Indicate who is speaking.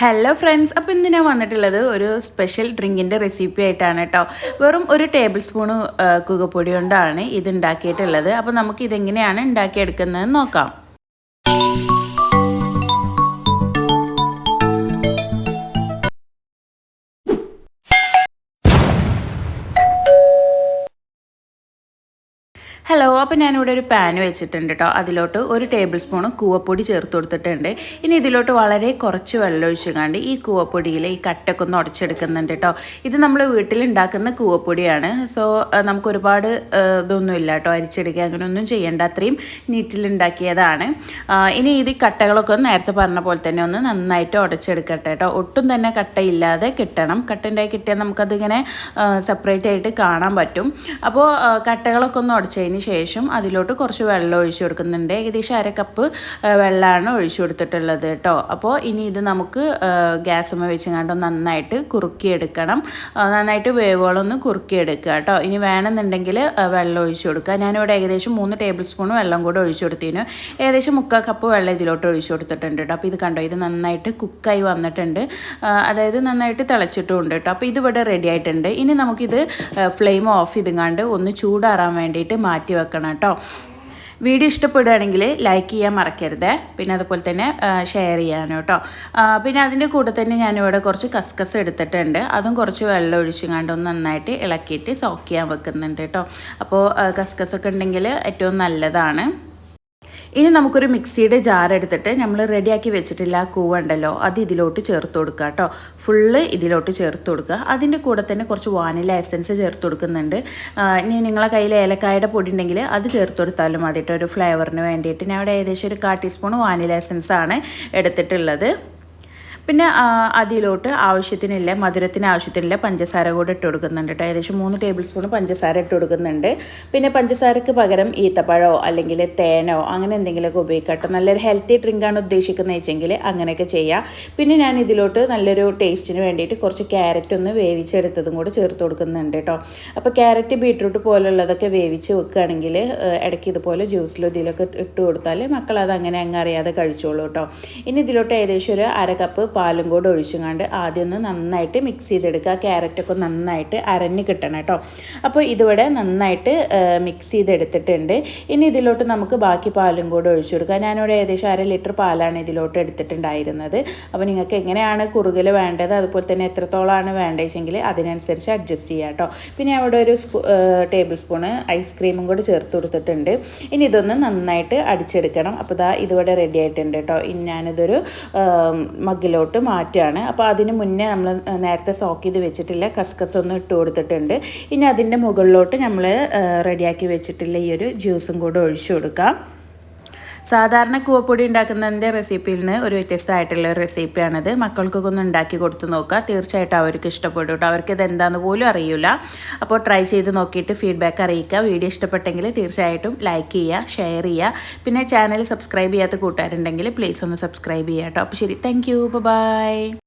Speaker 1: Hello friends അപ്പോൾ ഇന്ന് ഞാൻ വന്നിട്ടുള്ളത് ഒരു സ്പെഷ്യൽ ഡ്രിങ്കിന്റെ റെസിപ്പി ആയിട്ടാണ് കേട്ടോ വെറും ഒരു ടേബിൾ സ്പൂണ് കുകപ്പൊടി കൊണ്ടാണ് ഇത് ഉണ്ടാക്കിയിട്ടുള്ളത്. അപ്പോൾ നമുക്ക് ഇതെങ്ങനെയാണ് ഉണ്ടാക്കിയെടുക്കുന്നതെന്ന് നോക്കാം. ഹലോ അപ്പോൾ ഞാനിവിടെ ഒരു പാൻ വെച്ചിട്ടുണ്ട് കേട്ടോ അതിലോട്ട് ഒരു ടേബിൾ സ്പൂൺ കൂവപ്പൊടി ചേർത്ത് കൊടുത്തിട്ടുണ്ട്. ഇനി ഇതിലോട്ട് വളരെ കുറച്ച് വെള്ളം ഒഴിച്ചുകൊണ്ട് ഈ കൂവപ്പൊടിയിൽ ഈ കട്ടൊക്കെ ഒന്ന് ഉടച്ചെടുക്കുന്നുണ്ട് കേട്ടോ ഇത് നമ്മൾ വീട്ടിൽ ഉണ്ടാക്കുന്ന കൂവപ്പൊടിയാണ്. സോ നമുക്ക് ഒരുപാട് ഇതൊന്നും ഇല്ല കേട്ടോ അരിച്ചെടുക്കുക അങ്ങനെയൊന്നും ചെയ്യേണ്ട. അത്രയും നീറ്റിലുണ്ടാക്കിയതാണ്. ഇനി ഇത് കട്ടകളൊക്കെ നേരത്തെ പറഞ്ഞ പോലെ തന്നെ ഒന്ന് നന്നായിട്ട് ഉടച്ചെടുക്കട്ടെ കേട്ടോ ഒട്ടും തന്നെ കട്ടയില്ലാതെ കിട്ടണം. കട്ട ഉണ്ടായി കിട്ടിയാൽ നമുക്കതിങ്ങനെ സെപ്പറേറ്റ് ആയിട്ട് കാണാൻ പറ്റും. അപ്പോൾ കട്ടകളൊക്കെ ഒന്ന് ഉടച്ചതിന് ശേഷം അതിലോട്ട് കുറച്ച് വെള്ളം ഒഴിച്ചു കൊടുക്കുന്നുണ്ട്. ഏകദേശം അര കപ്പ് വെള്ളമാണ് ഒഴിച്ചു കൊടുത്തിട്ടുള്ളത് കേട്ടോ അപ്പോൾ ഇനി ഇത് നമുക്ക് ഗ്യാസമ്മ വെച്ചങ്ങാണ്ട് നന്നായിട്ട് കുറുക്കിയെടുക്കണം. നന്നായിട്ട് വേവുകളൊന്ന് കുറുക്കിയെടുക്കുക കേട്ടോ ഇനി വേണമെന്നുണ്ടെങ്കിൽ വെള്ളം ഒഴിച്ചു കൊടുക്കുക. ഞാനിവിടെ ഏകദേശം മൂന്ന് ടേബിൾ സ്പൂൺ വെള്ളം കൂടെ ഒഴിച്ചു കൊടുത്തതിന് ഏകദേശം മുക്കാൽ കപ്പ് വെള്ളം ഇതിലോട്ട് ഒഴിച്ചു കൊടുത്തിട്ടുണ്ട് കേട്ടോ അപ്പോൾ ഇത് കണ്ടോ ഇത് നന്നായിട്ട് കുക്കായി വന്നിട്ടുണ്ട്. അതായത് നന്നായിട്ട് തിളച്ചിട്ടുമുണ്ട് കേട്ടോ അപ്പോൾ ഇതിവിടെ റെഡി ആയിട്ടുണ്ട്. ഇനി നമുക്കിത് ഫ്ലെയിം ഓഫ് ചെയ്തുകൊണ്ട് ഒന്ന് ചൂടാറാൻ വേണ്ടിയിട്ട് മാറ്റി വെക്കണം കേട്ടോ. വീഡിയോ ഇഷ്ടപ്പെടുകയാണെങ്കിൽ ലൈക്ക് ചെയ്യാൻ മറക്കരുത്. പിന്നെ അതുപോലെ തന്നെ ഷെയർ ചെയ്യാനും കേട്ടോ. പിന്നെ അതിന്റെ കൂടെ തന്നെ ഞാനിവിടെ കുറച്ച് കസ്കസ് എടുത്തിട്ടുണ്ട്. അതും കുറച്ച് വെള്ളം ഒഴിച്ചുകൊണ്ട് ഒന്ന് നന്നായിട്ട് ഇളക്കിയിട്ട് സോക്ക് ചെയ്യാൻ വെക്കുന്നുണ്ട് കേട്ടോ. അപ്പോൾ കസ്കസൊക്കെ ഉണ്ടെങ്കിൽ ഏറ്റവും നല്ലതാണ്. ഇനി നമുക്കൊരു മിക്സിയുടെ ജാർ എടുത്തിട്ട് നമ്മൾ റെഡിയാക്കി വെച്ചിട്ടില്ല ആ കൂവുണ്ടല്ലോ അത് ഇതിലോട്ട് ചേർത്ത് കൊടുക്കുക കേട്ടോ. ഫുള്ള് ഇതിലോട്ട് ചേർത്ത് കൊടുക്കുക. അതിന്റെ കൂടെ തന്നെ കുറച്ച് വാനില എസൻസ് ചേർത്ത് കൊടുക്കുന്നുണ്ട്. ഇനി നിങ്ങളെ കയ്യിൽ ഏലക്കായുടെ പൊടി ഉണ്ടെങ്കിൽ അത് ചേർത്ത് കൊടുത്താലും മതി കേട്ടോ. ഒരു ഫ്ലേവറിന് വേണ്ടിയിട്ട്. ഞാൻ അവിടെ ഏകദേശം ഒരു കാ ടീസ്പൂൺ വാനില എസൻസ് ആണ് എടുത്തിട്ടുള്ളത്. പിന്നെ അതിലോട്ട് ആവശ്യത്തിനില്ല മധുരത്തിന് ആവശ്യത്തിനില്ല പഞ്ചസാര കൂടെ ഇട്ട് കൊടുക്കുന്നുണ്ട് കേട്ടോ ഏകദേശം മൂന്ന് ടേബിൾ സ്പൂൺ പഞ്ചസാര ഇട്ട് കൊടുക്കുന്നുണ്ട്. പിന്നെ പഞ്ചസാരക്ക് പകരം ഈത്തപ്പഴമോ അല്ലെങ്കിൽ തേനോ അങ്ങനെ എന്തെങ്കിലുമൊക്കെ ഉപയോഗിക്കട്ടെ നല്ലൊരു ഹെൽത്തി ഡ്രിങ്കാണ് ഉദ്ദേശിക്കുന്നത് വെച്ചെങ്കിൽ അങ്ങനെയൊക്കെ ചെയ്യാം. പിന്നെ ഞാൻ ഇതിലോട്ട് നല്ലൊരു ടേസ്റ്റിന് വേണ്ടിയിട്ട് കുറച്ച് ക്യാരറ്റ് ഒന്ന് വേവിച്ചെടുത്തതും കൂടെ ചേർത്ത് കൊടുക്കുന്നുണ്ട് കേട്ടോ അപ്പോൾ ക്യാരറ്റ് ബീട്രൂട്ട് പോലുള്ളതൊക്കെ വേവിച്ച് വെക്കുകയാണെങ്കിൽ ഇടയ്ക്ക് ഇതുപോലെ ജ്യൂസിലോ ഇതിലൊക്കെ ഇട്ട് കൊടുത്താൽ മക്കൾ അത് അങ്ങനെ അങ്ങ് അറിയാതെ കഴിച്ചോളൂ കേട്ടോ ഇനി ഇതിലോട്ട് ഏകദേശം ഒരു അര കപ്പ് പാലും കൂടെ ഒഴിച്ചുകൊണ്ട് ആദ്യം ഒന്ന് നന്നായിട്ട് മിക്സ് ചെയ്തെടുക്കുക. ക്യാരറ്റൊക്കെ നന്നായിട്ട് അരഞ്ഞ് കിട്ടണം കേട്ടോ. അപ്പോൾ ഇതിവിടെ നന്നായിട്ട് മിക്സ് ചെയ്തെടുത്തിട്ടുണ്ട്. ഇനി ഇതിലോട്ട് നമുക്ക് ബാക്കി പാലും കൂടെ ഒഴിച്ചു കൊടുക്കുക ഞാനിവിടെ ഏകദേശം അര ലിറ്റർ പാലാണ് ഇതിലോട്ട് എടുത്തിട്ടുണ്ടായിരുന്നത്. അപ്പോൾ നിങ്ങൾക്ക് എങ്ങനെയാണ് കുറുകൽ വേണ്ടത് അതുപോലെ തന്നെ എത്രത്തോളമാണ് വേണ്ടതെങ്കിൽ അതിനനുസരിച്ച് അഡ്ജസ്റ്റ് ചെയ്യുക കേട്ടോ. പിന്നെ അവിടെ ഒരു ടേബിൾ സ്പൂണ് ഐസ്ക്രീമും കൂടെ ചേർത്ത് കൊടുത്തിട്ടുണ്ട്. ഇനി ഇതൊന്ന് നന്നായിട്ട് അടിച്ചെടുക്കണം. അപ്പോൾ ഇതാ ഇതുവിടെ റെഡി ആയിട്ടുണ്ട് കേട്ടോ. ഇനി ഞാനിതൊരു മഗ്ഗിലോട്ട് ഇതിലോട്ട് മാറ്റുകയാണ് അപ്പോൾ അതിന് മുന്നേ നമ്മൾ നേരത്തെ സോക്ക് ചെയ്ത് വെച്ചിട്ടില്ല കസ്കസ് ഒന്ന് ഇട്ട് കൊടുത്തിട്ടുണ്ട്. ഇനി അതിന്റെ മുകളിലോട്ട് നമ്മൾ റെഡിയാക്കി വെച്ചിട്ടുള്ള ഈ ഒരു ജ്യൂസും കൂടെ ഒഴിച്ചു കൊടുക്കാം. സാധാരണ കൂവപ്പൊടി ഉണ്ടാക്കുന്നതിന്റെ റെസിപ്പിയിൽ നിന്ന് ഒരു വ്യത്യസ്തമായിട്ടുള്ള റെസിപ്പിയാണിത് മക്കൾക്കൊക്കെ ഒന്ന് ഉണ്ടാക്കി കൊടുത്ത് നോക്കുക. തീർച്ചയായിട്ടും അവർക്ക് ഇഷ്ടപ്പെടും കേട്ടോ. അവർക്ക് ഇത് എന്താണെന്ന് പോലും അറിയില്ല അപ്പോൾ ട്രൈ ചെയ്ത് നോക്കിയിട്ട് ഫീഡ്ബാക്ക് അറിയിക്കുക. വീഡിയോ ഇഷ്ടപ്പെട്ടെങ്കിൽ തീർച്ചയായിട്ടും ലൈക്ക് ചെയ്യുക ഷെയർ ചെയ്യുക. പിന്നെ ചാനൽ സബ്സ്ക്രൈബ് ചെയ്യാത്ത കൂട്ടുകാരുണ്ടെങ്കിൽ പ്ലീസ് ഒന്ന് സബ്സ്ക്രൈബ് ചെയ്യുക കേട്ടോ. അപ്പോൾ ശരി. Thank you by